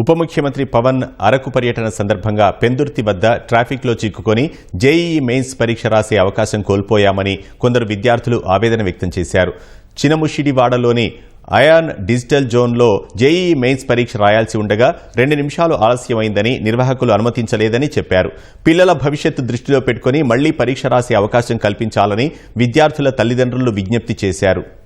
ఉప ముఖ్యమంత్రి పవన్ అరకు పర్యటన సందర్భంగా పెందుర్తి వద్ద ట్రాఫిక్లో చిక్కుకొని జేఈఈ మెయిన్స్ పరీక్ష రాసే అవకాశం కోల్పోయామని కొందరు విద్యార్థులు ఆవేదన వ్యక్తం చేశారు. చినముషిడివాడలోని అయాన్ డిజిటల్ జోన్లో జేఈఈ మెయిన్స్ పరీక్ష రాయాల్సి ఉండగా రెండు నిమిషాలు ఆలస్యమైందని నిర్వాహకులు అనుమతించలేదని చెప్పారు. పిల్లల భవిష్యత్తు దృష్టిలో పెట్టుకుని మళ్ళీ పరీక్ష రాసే అవకాశం కల్పించాలని విద్యార్థుల తల్లిదండ్రులు విజ్ఞప్తి చేశారు.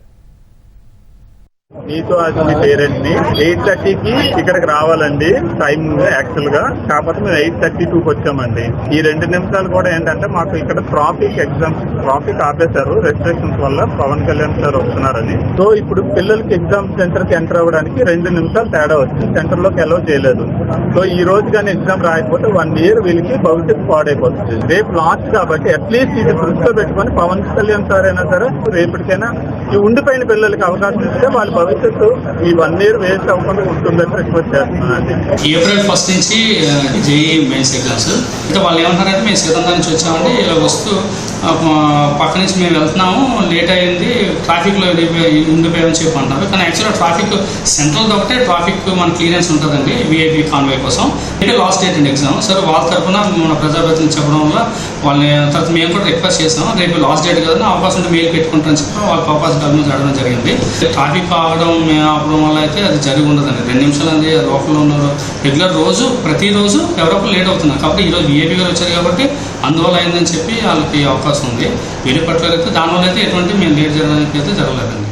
నీతో మీ పేరెంట్ని ఎయిట్ థర్టీకి ఇక్కడికి రావాలండి. టైం యాక్చువల్గా. కాకపోతే మేము ఎయిట్ థర్టీ టూకి వచ్చామండి. ఈ రెండు నిమిషాలు కూడా ఏంటంటే మాకు ఇక్కడ ట్రాఫిక్ ఎగ్జామ్ ట్రాఫిక్ ఆపేశారు. రెస్ట్రిక్షన్స్ వల్ల పవన్ కళ్యాణ్ సార్ వస్తున్నారని. సో ఇప్పుడు పిల్లలకి ఎగ్జామ్ సెంటర్కి ఎంటర్ అవ్వడానికి రెండు నిమిషాలు తేడా వచ్చింది. సెంటర్లోకి అలౌ చేయలేదు. సో ఈ రోజు కానీ ఎగ్జామ్ రాయకపోతే వన్ ఇయర్ వీళ్ళకి భవిష్యత్తు పాడైపోతుంది. రేపు లాస్ట్ కాబట్టి అట్లీస్ట్ ఇది దృష్టిలో పెట్టుకొని పవన్ కళ్యాణ్ సార్ అయినా సరే రేపటికైనా ఈ ఉండిపోయిన పిల్లలకి అవకాశం ఇస్తే వాళ్ళు భవిష్యత్తు ఈ వన్ ఇయర్ వేస్ట్ అవ్వకుండా ఉంటుందని రిక్వెస్ట్ చేస్తున్నానండి ఏప్రిల్ ఫస్ట్ నుంచి జేఈ మెయిన్స్ ఎగ్జామ్స్ అంటే వాళ్ళు ఏమంటారంటే మేము సీతంగా నుంచి వచ్చామండి ఇలా వస్తూ పక్క నుంచి మేము వెళ్తున్నాము. లేట్ అయింది ట్రాఫిక్లో ఉండిపోయామని చెప్పి అంటారు. కానీ యాక్చువల్గా ట్రాఫిక్ సెంట్రల్ కాబట్టి ట్రాఫిక్ మన క్లియరెన్స్ ఉంటుందండి విఐపి కాన్వే కోసం. ఇది లాస్ట్ డేట్ అండి ఎగ్జామ్ సరే వాళ్ళ తరఫున మన ప్రజాప్రతినిధి చెప్పడం వల్ల వాళ్ళని తర్వాత మేము కూడా రిక్వెస్ట్ చేసాం రేపు లాస్ట్ డేట్ కదా అవకాశం ఉంటే మెయిల్ పెట్టుకుంటారని చెప్పి వాళ్ళకి అవకాశం డబ్బులు అడగడం జరిగింది. ట్రాఫిక్ ఆగడం మేము ఆపడం వల్ల అయితే అది జరిగి ఉండదండి. రెండు నిమిషాలు అది లోపల ఉన్నారు. రెగ్యులర్ రోజు ప్రతిరోజు ఎవరో లేట్ అవుతున్నారు. కాబట్టి ఈరోజు విఏపీ గారు వచ్చారు కాబట్టి అందువల్ల అయిందని చెప్పి వాళ్ళకి అవకాశం ఉంది. వీళ్ళు పట్టుకోలేకపోతే దానివల్ల అయితే ఎటువంటి మేము లేట్ జరగడానికి అయితే జరగలేదండి.